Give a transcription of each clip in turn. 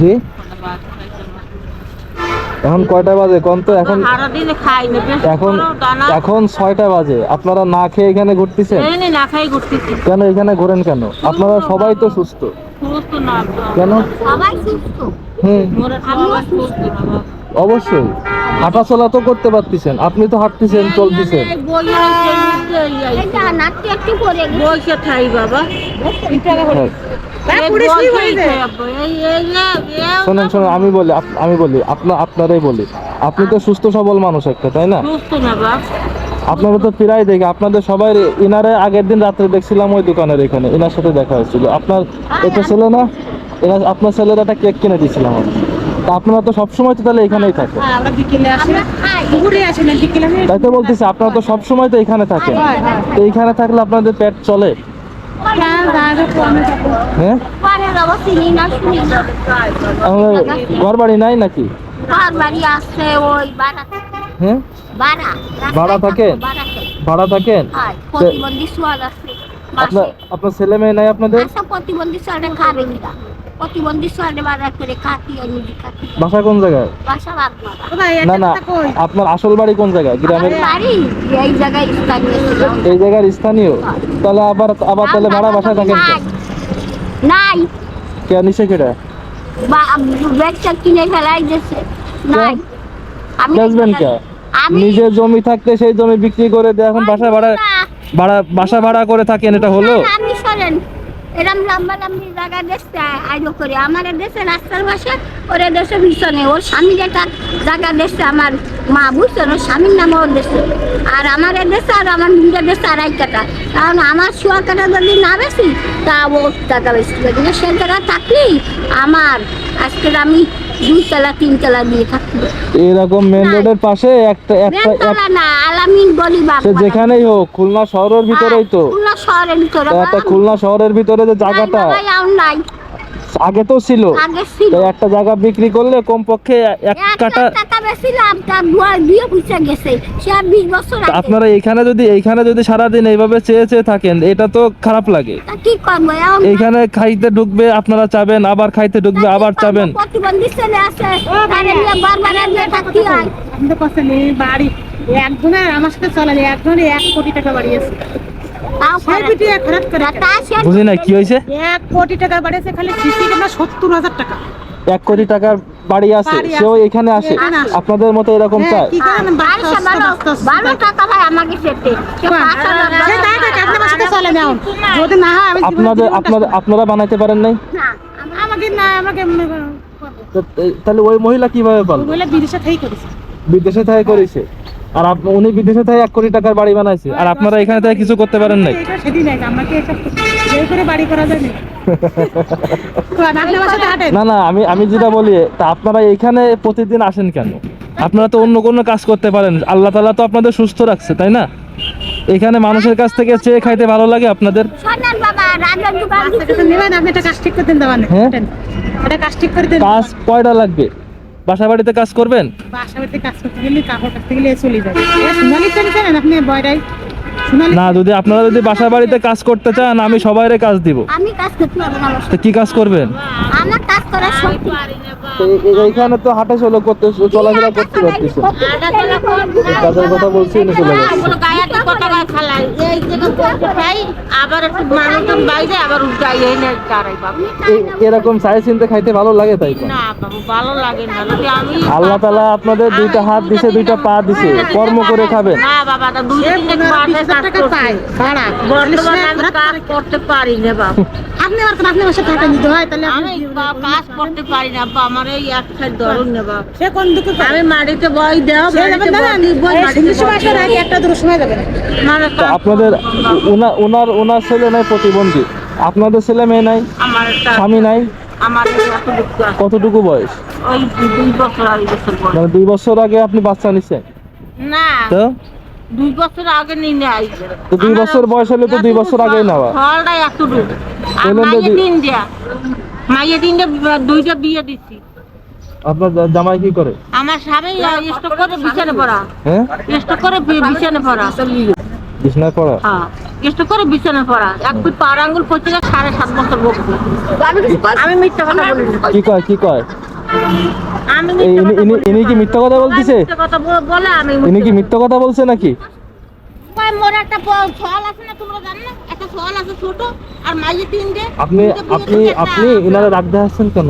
জি? এখন কয়টা বাজে? কোন তো এখন এখন এখন ছয়টা বাজে। আপনারা না খেয়ে এখানে ঘুরতেছেন? না খাই কেন এখানে ঘোরেন কেন? আপনারা সবাই তো সুস্থ। কেন? হুম। অবশ্যই। হাঁটাচলা তো করতে পারতেছেন। আপনি তো হাঁটতেছেন চলতেছেন। বাবা। হ্যাঁ। শোনেন শোনেন আমি বলি আমি বলি আপনার আপনারাই বলি। আপনি তো সুস্থ সবল মানুষ একটা তাই না? সুস্থ না বাবা আপনারা তো প্রায় দেখি আপনাদের সবাই ইনারে আগের দিন রাত্রে দেখছিলাম ওই দোকানের এখানে এনার সাথে দেখা হয়েছিল। আপনার এটা ছেলে না? এনার আপনার ছেলের একটা কেক কিনে দিয়েছিলাম আমি। তা আপনারা তো সবসময় তো তাহলে এখানেই থাকেন। হ্যাঁ, আমি তাই তো বলতেছি আপনারা তো সবসময় তো এখানে থাকেন। তো এইখানে থাকলে আপনাদের পেট চলে। হ্যাঁ পরে রব চিনি না শুনি না আমাদের ঘর বাড়ি নাই নাকি ঘর বাড়ি আছে ওই বাড়া হ্যাঁ বাড়া ভাড়া থাকে? বাড়া থাকে ভাড়া থাকেন হয় প্রতিবন্ধী সোয়াল আছে আপনার মাসে আপনার ছেলে মেয়ে নাই আপনাদের আচ্ছা প্রতিবন্ধী সোয়ালে খাবে কিনা প্রতিবন্ধী সোয়ালে বাড়া করে খাতি আর নিজে খাতি বাসা কোন জায়গায়? বাসা বাগমারা না না আপনার আসল বাড়ি কোন জায়গায়? গ্রামের বাড়ি এই জায়গায় স্থানীয় এই জায়গার স্থানীয়? তাহলে আবার আবার তাহলে ভাড়া বাসায় থাকেন নাই। কে নিচে কেটে? বা কিনে ফেলাই গেছে নাই। আমি বেচবেন কে? নিজের জমি থাকতে সেই জমি বিক্রি করে দিয়ে এখন বাসা ভাড়া ভাড়া বাসা ভাড়া করে থাকেন এটা হলো? শোনেন এরম লম্বা লম্বি জায়গা দেখতে আইলো করে। আমার দেশে রাস্তার পাশে ওর দেশে ভীষণে ওর স্বামী যেটা জায়গা দেখতে আমার মা বুঝছেন ওর স্বামীর নাম ওর দেশে আর আমার দেশে আর আমার নিজের দেশে আড়াই কাটা। কারণ আমার শোয়া কাটা যদি না বেশি তা ও টাকা বেশি। সে জায়গা থাকলেই আমার, আজকের আমি দুই তলা তিন তলা দিয়ে থাকব। এরকম মেন রোডের পাশে একটা একটা এক- বেলতলা না আলামিন গলি সে যেখানেই হোক খুলনা শহরের ভিতরেই তো। খুলনা শহরের ভিতরে একটা খুলনা শহরের ভিতরে যে জায়গাটা। নাই। আগে তো ছিল। আগে ছিল। তো একটা জায়গা বিক্রি করলে কমপক্ষে এক কাটা টাকা বেশি লাভ তার দুয়ার বিয়ে পুষে গেছে। সে আর বিশ বছর আগে। আপনারা এইখানে যদি এইখানে যদি সারাদিন এইভাবে চেয়ে চেয়ে থাকেন এটা তো খারাপ লাগে। কি করব? এইখানে খাইতে ঢুকবে আপনারা চাবেন আবার খাইতে ঢুকবে আবার চাবেন। প্রতিবন্ধী ছেলে আছে তার নিয়ে বারবার নিয়ে থাকতে হয়। আমাদের পাশে নেই বাড়ি। একজনের আমার সাথে চলে একজনের এক কোটি টাকা বাড়িয়েছে। তাও সে করে। পিটিয়ে খারাপ করে তা সে বুঝি না কি হয়েছে? এক কোটি টাকা বাড়িয়েছে খালি কিস্তি কেনা সত্তর হাজার টাকা। এক কোটি টাকার বাড়ি আছে সেও এখানে আসে। আপনাদের মতো এরকম চায়। থাকে, আপনার আপনাদের আপনাদের বানাইতে পারেন নাই? তাহলে ওই মহিলা কীভাবে পারল বিদেশে করেছে। বিদেশে থেকে করেছে? আর উনি বিদেশে থেকে এক কোটি টাকার বাড়ি বানাইছে। আর আপনারা এখানে থেকে কিছু করতে পারেন নাই। না। না না আমি আমি যেটা বলি তা আপনারা এখানে প্রতিদিন আসেন কেন? আপনারা তো অন্য কোনো কাজ করতে পারেন। আল্লাহ তাআলা তো আপনাদের সুস্থ রাখছে তাই না? এখানে মানুষের কাছ থেকে চেয়ে খাইতে ভালো লাগে আপনাদের। দেওয়ান হ্যাঁ? কাজ কয়টা লাগবে? বাসা বাড়িতে কাজ করবেন? বাসা বাড়িতে কাজ করতে গেলে কাপড় কাছতে গেলে চলে যাবে। সোনালি চেন চেনেন আপনি বয়রাই না যদি আপনারা যদি বাসা বাড়িতে কাজ করতে চান আমি সবাইরে কাজ দিব। আমি কাজ করতে পারব না তো কি কাজ করবেন? আমার কাজ করার শক্তি এইখানে তো হাঁটা চলো করতে চলাফেরা করতে পারতেছে। কাজের কথা বলছি চলে যাচ্ছে। আবার একটু মানুষজন বাইরে আবার উল্টাই দাঁড়াই বাবু। এরকম চাই চিনতে খাইতে ভালো লাগে তাই না বাবু ভালো লাগে না। যদি আমি আল্লাহ তালা আপনাদের দুইটা হাত দিছে দুইটা পা দিছে কর্ম করে খাবেন। না বাবা তা দুই সে তিনটে পনেরো মাসে বিশ হাজার কাজ টাকা করছি। ভাড়া বর্তমানে আমি কাজ করতে পারি না বাবু। আপনি আর আপনি আমার সাথে হাঁটেন দিতে হয়? তাহলে আমি কাজ করতে পারি না বাবা আমার এই এক সাইড না সে কোন দুঃখ আমি মাটিতে বই দেও সে যাবেন দাঁড়ান সন্ধ্যের সময় আসলে আগে একটা দুটোর সময় যাবেন মানে তো আপনাদের উনা- উনার উনার ছেলে নাই প্রতিবন্ধী। আপনাদের ছেলে মেয়ে নাই? আমার স্বামী নাই? আমার এত দুঃখ আছে। কতটুকু বয়স? ওই দুই বছর মানে দুই বছর আগে আপনি বাচ্চা নিছেন? না। তো? দুই বছর আগে নিয়ে নাই তো দুই বছর বয়স হলে তো দুই বছর আগেই নেওয়া। ফলটাই এতটুকু। আর মাইয়ে দিন দিয়া। মাইয়ে দিন দুইটা বিয়ে দিচ্ছি আপনার জামাই কি করে? আমার স্বামী স্টক করে বিছানে পড়া। হ্যাঁ? স্টক করে বিছানে পড়া। বিছনায় পড়া? হ্যাঁ। স্টক করে বিছানে পড়া। এক দুই পার আঙ্গুল পচে সাড়ে সাত বছর বকবো। আমি মিথ্যা কথা বলি কি কয় কি কয়? ইনি কথা ইনি ইনি কি মিথ্যা কথা বলতেছে? মিথ্যা কথা ব- বলে আমি ইনি কি মিথ্যা কথা বলছে নাকি? কয় মোর একটা প- ফল আছে না তোমরা জানো না? একটা ফল আছে ছোট আর মাইয়ে আপনি আপনি আপনি ইনারে রাগ দেখাচ্ছেন কেন?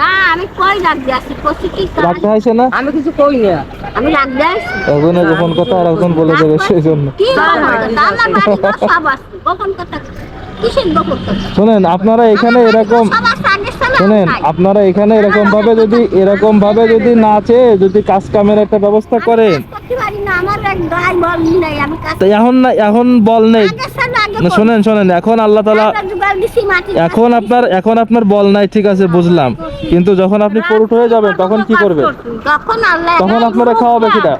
না আমি কই রাখ দিয়েছি কচি কি? কাজ? রাগ না? আমি কিছু কই না। আমি রাখ দিয়েছি একজনের গোপন কথা আর একজন বলে দেবে সেই জন্য কি গোপন কথা? বাড়ি সব আছে। গোপন কথা? কিসের গোপন শোনেন আপনারা এখানে এরকম সব আছে, আগের সালে শোনেন। আপনারা এখানে এরকম ভাবে যদি এরকম ভাবে যদি নাচে যদি কাজ কামের একটা ব্যবস্থা করেন। আমি কাজ করতে পারি না, আমার এক গায়ে বল নেই, আমি কাজ- তো এখন না এখন বল নেই। শোনেন শোনেন এখন আল্লাহ তালা এখন আপনার এখন আপনার বল নাই ঠিক আছে বুঝলাম। কিন্তু যখন আপনি পুরুট হয়ে যাবেন তখন কি করবেন? তখন আপনারা খাওয়াবে সেটা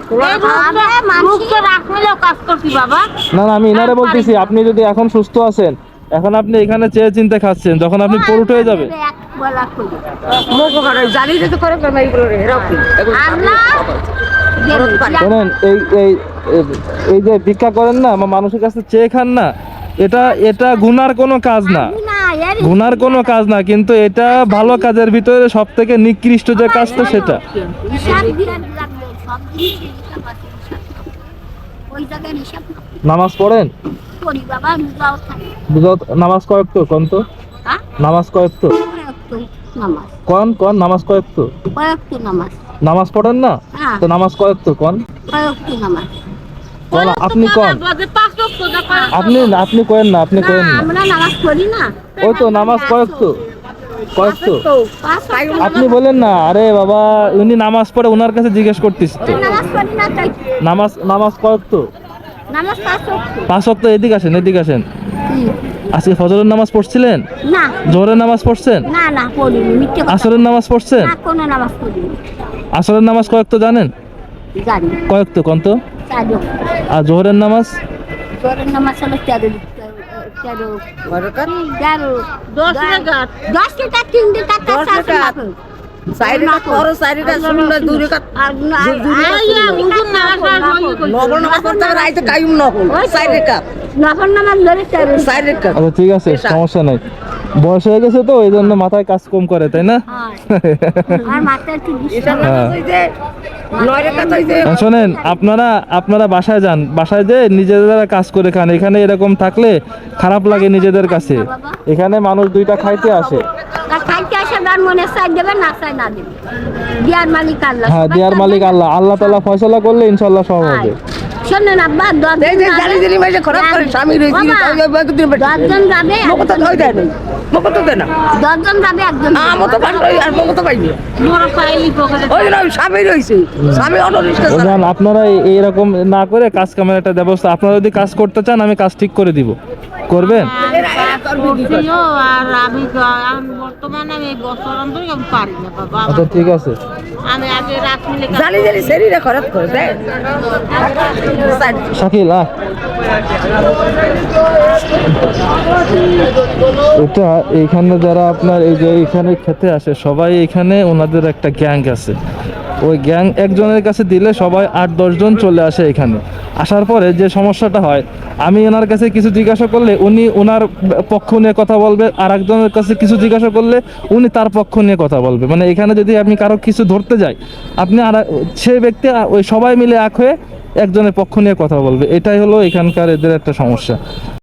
না না আমি ইনারে বলতেছি আপনি যদি এখন সুস্থ আছেন এখন আপনি এখানে চেয়ে চিনতে খাচ্ছেন যখন আপনি পুরুট হয়ে যাবে শোনেন এই এই যে ভিক্ষা করেন না বা মানুষের কাছে চেয়ে খান না এটা এটা গুনার কোনো কাজ না। গুনার কোনো কাজ না কিন্তু এটা ভালো কাজের ভিতরে সব থেকে নিকৃষ্ট যে কাজটা সেটা। নামাজ পড়েন? নামাজ কয়েক তো কোন তো হ্যাঁ? নামাজ কয়েক তো নামাজ। কোন কোন নামাজ কয়েক তো? কয়েকটু নামাজ। নামাজ পড়েন না? হ্যাঁ। তো নামাজ কয়েক তো কোন? কয়েকটু নামাজ। কোন আপনি কোন? আপনি আপনি কয়েন না আপনি কয়েন না। আমরা নামাজ পড়ি না। ওই তো নামাজ কয়েক তো। কয়েক তো। আপনি বলেন না আরে বাবা উনি নামাজ পড়ে ওনার কাছে জিজ্ঞেস করতিস তো। নামাজ নামাজ নামাজ কয়েক তো? নামাজ পাঁচ ওয়াক্ত। পাঁচ অক্ত এদিকে আসেন এদিকে আসেন। আজকে ফজরের নামাজ পড়ছিলেন? না। জোহরের নামাজ পড়ছেন? না না পড়িনি মিথ্যে কথা। আসরের নামাজ পড়ছেন? না কোনো নামাজ পড়িনি। আসরের নামাজ কয়েক তো জানেন? জানি। কয়েক তো কন্ত চার আর জোহরের নামাজ? জোহরের নামাজ হলো তেরো তেরো তেরো দশ রেখাত দশ টাকা তিন টাকা। চারিটা করো চারিটা শুনলে নামাজ পড়তে হবে রাইতে চার আচ্ছা ঠিক আছে সমস্যা নাই। বয়স হয়ে গেছে তো এই জন্য মাথায় কাজ কম করে তাই না? হ্যাঁ। আর শোনেন আপনারা আপনারা বাসায় যান। বাসায় যে নিজেরা কাজ করে খান। এখানে এরকম থাকলে খারাপ লাগে নিজেদের কাছে। এখানে মানুষ দুইটা খাইতে আসে। তার মনে চাই দেবে না চাই না দেবে। দিয়ার মালিক আল্লাহ। হ্যাঁ দেয়ার মালিক আল্লাহ। আল্লাহ তালা ফয়সলা করলে ইনশাল্লাহ সব হবে। শোনেন আব্বা দশ এই যে জালি জালি মাইজে খরচ করে স্বামী রয়েছে দশজন যাবে দেয় দেয় না। দশজন যাবে একজন আমো তো ভালো আর পাইনি মোর পাইলি পকেটে। ওই জন্য স্বামী রয়েছে। স্বামী আপনারা এই- এইরকম না করে কাজ কামের একটা ব্যবস্থা। আপনারা যদি কাজ করতে চান আমি কাজ ঠিক করে দিব। করবেন? করছিও আর আমি বর্তমানে আমি বছর অন্তর আমি পারি না বাবা আচ্ছা ঠিক আছে। আমি আগে রাত মিলে জালি জালি শরীরে খরচ করে দেয় শাকিল আহ এটা এইখানে যারা আপনার এই যে এখানে খেতে আসে সবাই এখানে ওনাদের একটা গ্যাং আছে। ওই গ্যাং একজনের কাছে দিলে সবাই আট দশজন চলে আসে এখানে। আসার পরে যে সমস্যাটা হয়, আমি ওনার কাছে কিছু জিজ্ঞাসা করলে উনি ওনার পক্ষ নিয়ে কথা বলবে আর একজনের কাছে কিছু জিজ্ঞাসা করলে উনি তার পক্ষ নিয়ে কথা বলবে। মানে এখানে যদি আপনি কারও কিছু ধরতে যাই, আপনি আর সেই ব্যক্তি ওই সবাই মিলে এক হয়ে একজনের পক্ষ নিয়ে কথা বলবে। এটাই হলো এখানকার এদের একটা সমস্যা।